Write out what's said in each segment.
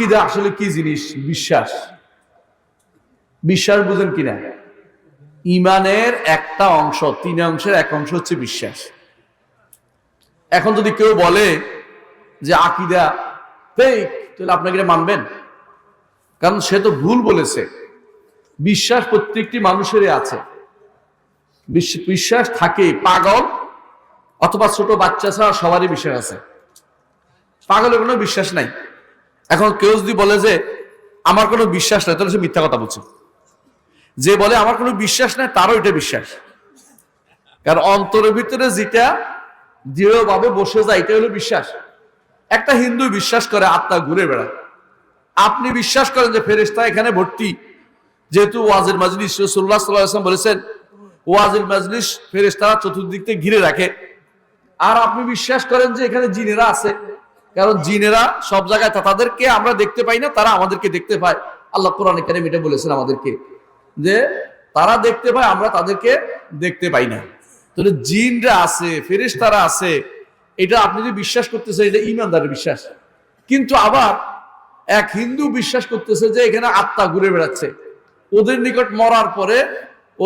আকিদা আসলে কি জিনিস? বিশ্বাস। বিশ্বাস বুঝেন কিনা? ইমানের একটা অংশ, তিন অংশের এক অংশ হচ্ছে বিশ্বাস। এখন যদি কেউ বলে যে আকিদা তাহলে আপনাকে মানবেন? কারণ সে তো ভুল বলেছে। বিশ্বাস প্রত্যেকটি মানুষেরই আছে। বিশ- বিশ্বাস থাকে পাগল অথবা ছোট বাচ্চা ছাড়া সবারই বিশ্বাস আছে। পাগলের কোনো বিশ্বাস নাই। এখন কেউ যদি বলে যে, আমার কোনো বিশ্বাস নাই, তাহলে সে মিথ্যা কথা বলছে। যে বলে, আমার কোনো বিশ্বাস নাই, তারও এটা বিশ্বাস। কারণ অন্তরের ভিতরে যেটা দৃঢ়ভাবে বসে যায় এটা হলো বিশ্বাস। একটা হিন্দু বিশ্বাস করে, আত্মা ঘুরে বেড়ায়। আপনি বিশ্বাস করেন যে ফেরেস্তা এখানে ভর্তি। যেহেতু ওয়াজের মাজলিস সাল্লাহ আসলাম বলেছেন, ওয়াজের মাজলিস ফেরেস্তারা চতুর্দিক থেকে ঘিরে রাখে। আর আপনি বিশ্বাস করেন যে, এখানে জিনেরা আছে। কারণ জিনেরা সব জায়গায় তাদেরকে আমরা দেখতে পাই না, তারা আমাদেরকে দেখতে পায়। আল্লাহ কোরআন এখানে এটা বলেছেন আমাদেরকে যে তারা দেখতে পায়, আমরা তাদেরকে দেখতে পাই না। তাহলে জিনরা আছে, ফেরেশতারা আছে, এটা আপনি যদি বিশ্বাস করতেছেন, এটা ইমানদারের বিশ্বাস। কিন্তু আবার এক হিন্দু বিশ্বাস করতেছে যে এখানে আত্মা ঘুরে বেড়াচ্ছে। ওদের নিকট মরার পরে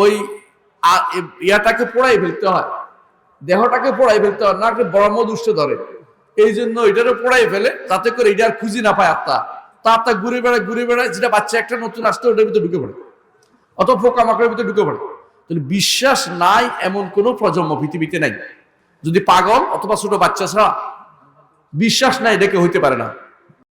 ওই ইয়াটাকে পোড়াই ফেলতে হয়। দেহটাকে পোড়াই ফেলতে হয়, না ব্রহ্ম দুষ্ট ধরে। এই জন্য এটারও পড়াই ফেলে, তাতে করে এটা আর খুঁজি না পায় আত্মা। তা আত্মা ঘুরে বেড়ায় ঘুরে বেড়ায়, যেটা বাচ্চা একটা নতুন আসতে ওটার ভিতরে ঢুকে পড়ে। অত পোকা মাকড়ের ভিতরে ঢুকে পড়ে। তাহলে বিশ্বাস নাই এমন কোনো প্রজন্ম পৃথিবীতে নাই। যদি পাগল অথবা ছোট বাচ্চা ছাড়া, বিশ্বাস নাই এটাকে হইতে পারে না।